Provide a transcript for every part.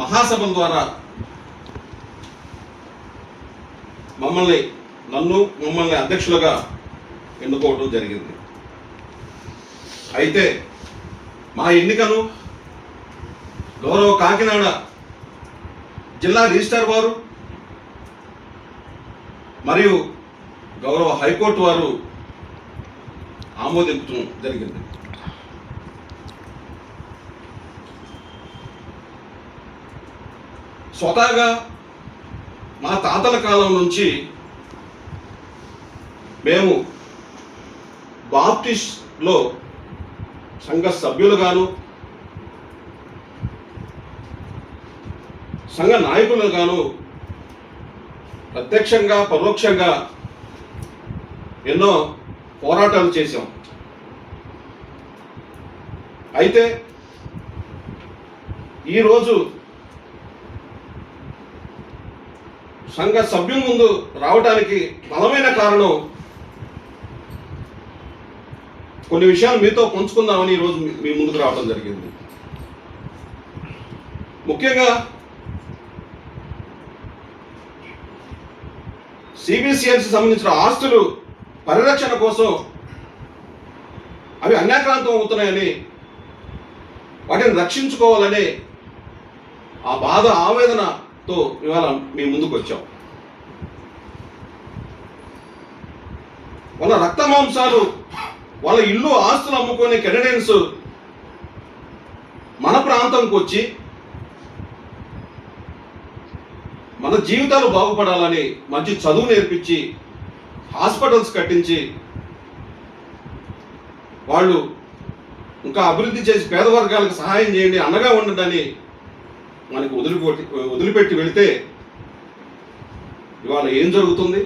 మహాసభల ద్వారా మమ్మల్ని నన్ను మమ్మల్ని అధ్యక్షులుగా ఎన్నుకోవడం జరిగింది. అయితే మా ఎన్నికను గౌరవ కాకినాడ జిల్లా రిజిస్టార్ వారు మరియు గౌరవ హైకోర్టు వారు ఆమోదించడం జరిగింది. స్వతహాగా మా తాతల కాలం నుంచి మేము బాప్టిస్ట్లో సంఘ సభ్యులుగాను సంఘ నాయకులుగాను ప్రత్యక్షంగా పరోక్షంగా ఎన్నో పోరాటాలు చేశాం. అయితే ఈరోజు సంఘ సభ్యుల ముందు రావడానికి బలమైన కారణం కొన్ని విషయాలు మీతో పంచుకుందామని ఈరోజు మీ- మీ ముందుకు రావడం జరిగింది. ముఖ్యంగా సిబిసిఎన్సి సంబంధించిన ఆస్తులు పరిరక్షణ కోసం అవి అన్యాక్రాంతం అవుతున్నాయని వాటిని రక్షించుకోవాలని ఆ బాధ ఆవేదన తో ఇవాళ మీ ముందుకు వచ్చాం. వాళ్ళ రక్త మాంసాలు వాళ్ళ ఇల్లు ఆస్తులు అమ్ముకునే కెనడియన్స్ మన ప్రాంతంకి వచ్చి మన జీవితాలు బాగుపడాలని మంచి చదువు నేర్పించి హాస్పిటల్స్ కట్టించి వాళ్ళు ఇంకా అభివృద్ధి చేసి పేద వర్గాలకు సహాయం చేయండి అనగా ఉండడని మనకి వదిలిపెట్టి వదిలిపెట్టి వెళితే ఇవాళ ఏం జరుగుతుంది?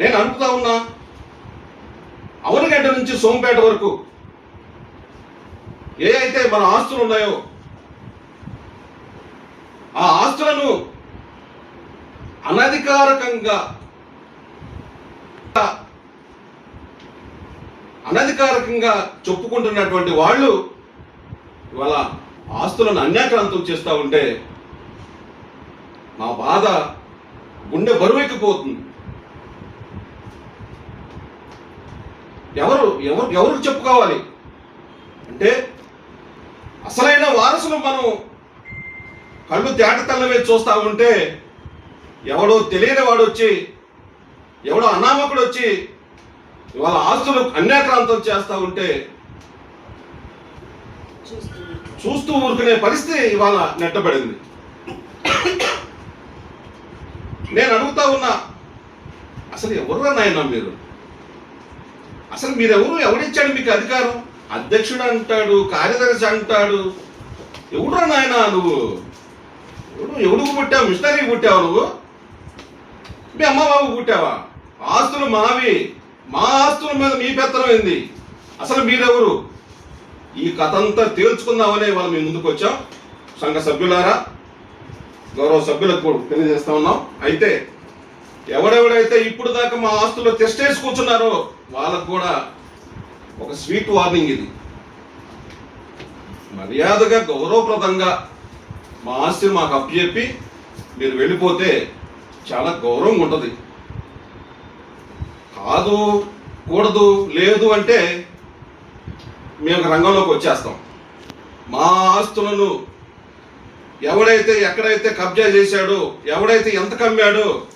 నేను అనుకుతా ఉన్నా అవనగడ్డ నుంచి సోంపేట వరకు ఏ అయితే మన ఆస్తులు ఉన్నాయో ఆ ఆస్తులను అనధికారకంగా అనధికారికంగా చెప్పుకుంటున్నటువంటి వాళ్ళు ఇవాళ ఆస్తులను అన్యాక్రాంతం చేస్తూ ఉంటే మా బాధ గుండె బరువెక్కిపోతుంది. ఎవరు ఎవరు ఎవరికి చెప్పుకోవాలి అంటే అసలైన వారసులు మనం కళ్ళు తేట చూస్తూ ఉంటే ఎవడో తెలియని వాడు వచ్చి ఎవడో అనామకుడు వచ్చి ఇవాళ ఆస్తులు అన్యాక్రాంతం చేస్తూ ఉంటే చూస్తూ ఊరుకునే పరిస్థితి ఇవాళ నెట్టబడింది. నేను అడుగుతా ఉన్నా అసలు ఎవరు నాయన మీరు? అసలు మీరెవరు? ఎవరిచ్చాడు మీకు అధికారం? అధ్యక్షుడు అంటాడు కార్యదర్శి అంటాడు. ఎవడురా నాయన నువ్వు? ఎవడు ఎవడుకు పుట్టావు? మిషనరీ పుట్టావు నువ్వు? మీ అమ్మ బాబు పుట్టావా? ఆస్తులు మావి మా ఆస్తుల మీద మీ పెత్తనం ఏంది? అసలు మీరెవరు? ఈ కథ అంతా తేల్చుకుందామనే వాళ్ళు మేము ముందుకు వచ్చాం. సంఘ సభ్యులారా గౌరవ సభ్యులకు తెలియజేస్తా ఉన్నాం. అయితే ఎవడెవడైతే ఇప్పుడు దాకా మా ఆస్తుల్లో తెస్టేసి కూర్చున్నారో వాళ్ళకు కూడా ఒక స్వీట్ వార్నింగ్ ఇది. మర్యాదగా గౌరవప్రదంగా మా ఆస్తి మాకు అప్పచెప్పి మీరు వెళ్ళిపోతే చాలా గౌరవంగా ఉంటుంది. కాదు కూడదు లేదు అంటే మేము రంగంలోకి వచ్చేస్తాం. మా ఆస్తులను ఎవడైతే ఎక్కడైతే కబ్జా చేశాడో ఎవడైతే ఎంత కమ్మాడో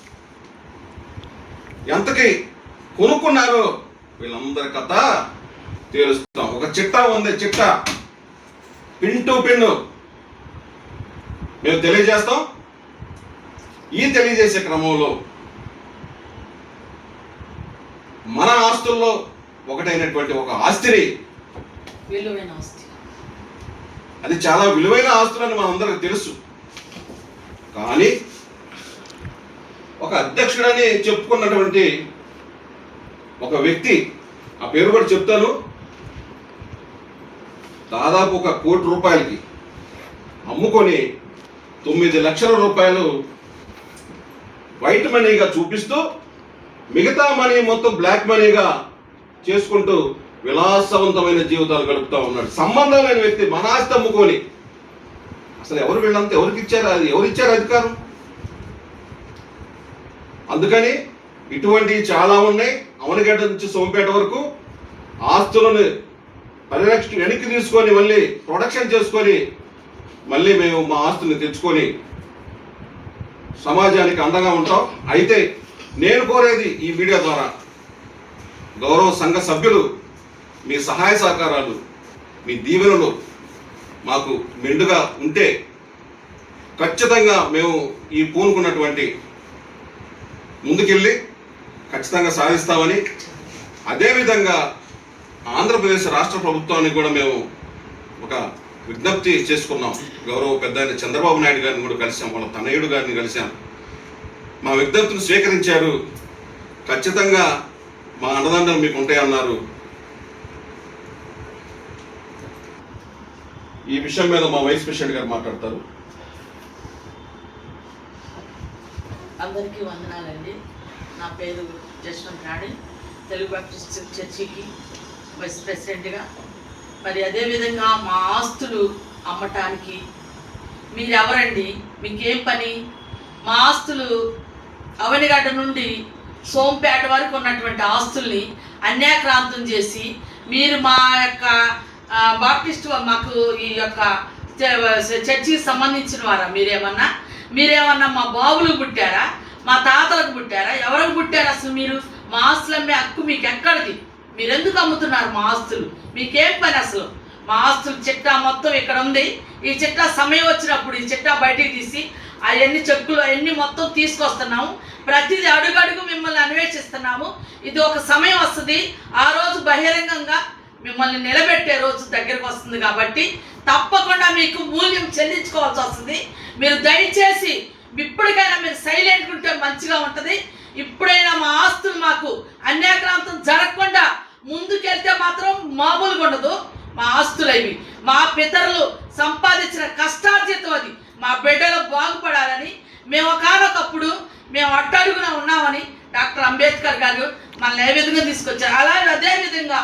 ఎంతకి కొనుక్కున్నారో వీళ్ళందరి కథ తీరుస్తాం. ఒక చిట్టా ఉంది చిట్టా. Pin to pin. మేము తెలియజేస్తాం. ఈ తెలియజేసే క్రమంలో మన ఆస్తుల్లో ఒకటైనటువంటి ఒక ఆస్తిని విలువైన ఆస్తి. అది చాలా విలువైన ఆస్తులని మనందరికి తెలుసు. కానీ ఒక అధ్యక్షుడని చెప్పుకున్నటువంటి ఒక వ్యక్తి ఆ పేరు కూడా చెప్తాను. దాదాపు ఒక కోటి రూపాయలకి అమ్ముకొని తొమ్మిది లక్షల రూపాయలు వైట్ మనీగా చూపిస్తూ మిగతా మనీ మొత్తం బ్లాక్ మనీగా చేసుకుంటూ విలాసవంతమైన జీవితాలు గడుపుతా ఉన్నాడు. సంబంధం లేని వ్యక్తి మన అమ్ముకొని. అసలు ఎవరు వీళ్ళంతా ఎవరికి ఇచ్చారు? అది ఎవరు ఇచ్చారు అధికారం? అందుకని ఇటువంటివి చాలా ఉన్నాయి. అవనగడ్డ నుంచి సోంపేట వరకు ఆస్తులను పరిరక్షణ వెనక్కి తీసుకొని మళ్ళీ ప్రొడక్షన్ చేసుకొని మళ్ళీ మేము మా ఆస్తుల్ని తెచ్చుకొని సమాజానికి అండగా ఉంటాం. అయితే నేను కోరేది ఈ మీడియా ద్వారా గౌరవ సంఘ సభ్యులు మీ సహాయ సహకారాలు మీ దీవెనలు మాకు మెండుగా ఉంటే ఖచ్చితంగా మేము ఈ పూనుకున్నటువంటి ముందుకెళ్ళి ఖచ్చితంగా సాధిస్తామని అదేవిధంగా ఆంధ్రప్రదేశ్ రాష్ట్ర ప్రభుత్వానికి కూడా మేము ఒక విజ్ఞప్తి చేసుకున్నాం. గౌరవ పెద్ద చంద్రబాబు నాయుడు గారిని కూడా కలిసాం వాళ్ళ తనయుడు గారిని కలిసాం మా విజ్ఞప్తిని స్వీకరించారు. ఖచ్చితంగా మా అన్నదండలు మీకు ఉంటాయన్నారు. ఈ విషయం మీద మా వైస్ ప్రెసిడెంట్ గారు మాట్లాడతారు. అందరికీ వందనాలండి. నా పేరు జస్వంత్ రాణి. తెలుగు బాప్టిస్ట్ చర్చికి వైస్ ప్రెసిడెంట్గా మరి అదేవిధంగా మా ఆస్తులు అమ్మటానికి మీరెవరండి? మీకేం పని? మా ఆస్తులు అవనిగడ్డ నుండి సోంపేట వరకు ఉన్నటువంటి ఆస్తుల్ని అన్యాక్రాంతం చేసి మీరు మా యొక్క బాప్టిస్ట్ మాకు ఈ యొక్క చర్చికి సంబంధించిన వారా? మీరేమన్నా? మీరేమన్నా మా బాబులకు పుట్టారా? మా తాతలకు పుట్టారా? ఎవరికి పుట్టారా అసలు మీరు? మా ఆస్తులు అమ్మే హక్కు మీకు ఎక్కడిది మీరు ఎందుకు అమ్ముతున్నారు మా ఆస్తులు? మీకేం పని అసలు? మా ఆస్తులు చిట్టా మొత్తం ఇక్కడ ఉంది. ఈ చిట్టా సమయం వచ్చినప్పుడు ఈ చిట్టా బయటికి తీసి అవన్నీ చెక్కులు అవన్నీ మొత్తం తీసుకొస్తున్నాము. ప్రతిదీ అడుగడుగు మిమ్మల్ని అన్వేషిస్తున్నాము. ఇది ఒక సమయం వస్తుంది. ఆ రోజు బహిరంగంగా మిమ్మల్ని నిలబెట్టే రోజు దగ్గరకు వస్తుంది కాబట్టి తప్పకుండా మీకు మూల్యం చెల్లించుకోవాల్సి వస్తుంది. మీరు దయచేసి ఇప్పటికైనా మీరు సైలెంట్ ఉంటే మంచిగా ఉంటుంది. ఇప్పుడైనా మా ఆస్తులు మాకు అన్యాక్రాంతం జరగకుండా ముందుకెళ్తే మాత్రం మామూలుగా ఉండదు. మా ఆస్తులు అవి. మా పితరులు సంపాదించిన కష్టార్జితం అది. మా బిడ్డలు బాగుపడాలని మేము ఒకనొకప్పుడు మేము అట్టడుగున ఉన్నామని డాక్టర్ అంబేద్కర్ గారు మనల్ని ఏ విధంగా తీసుకొచ్చారు? అలాగే అదే విధంగా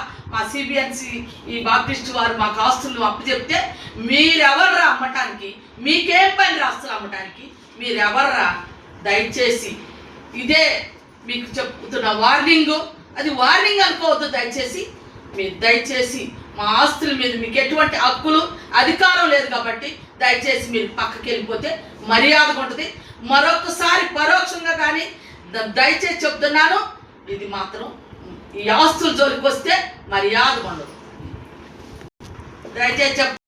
సిబిఎన్సి ఈ బాప్టిస్ట్ వారు మాకు ఆస్తులను అప్పు చెప్తే మీరెవర్రా అమ్మటానికి? మీకేం పని ఆస్తులు అమ్మటానికి? మీరెవర్రా? దయచేసి ఇదే మీకు చెప్తున్న వార్నింగ్. అది వార్నింగ్ అనుకోవద్దు దయచేసి. మీరు దయచేసి మా ఆస్తుల మీద మీకు ఎటువంటి హక్కులు అధికారం లేదు కాబట్టి దయచేసి మీరు పక్కకి వెళ్ళిపోతే మర్యాదగా ఉంటుంది. మరొకసారి పరోక్షంగా కానీ ద- దయచేసి చెప్తున్నాను ఇది మాత్రం ఈ ఆస్తుల జోలికి వస్తే మర్యాద ఉండదు. దయచేసి చెప్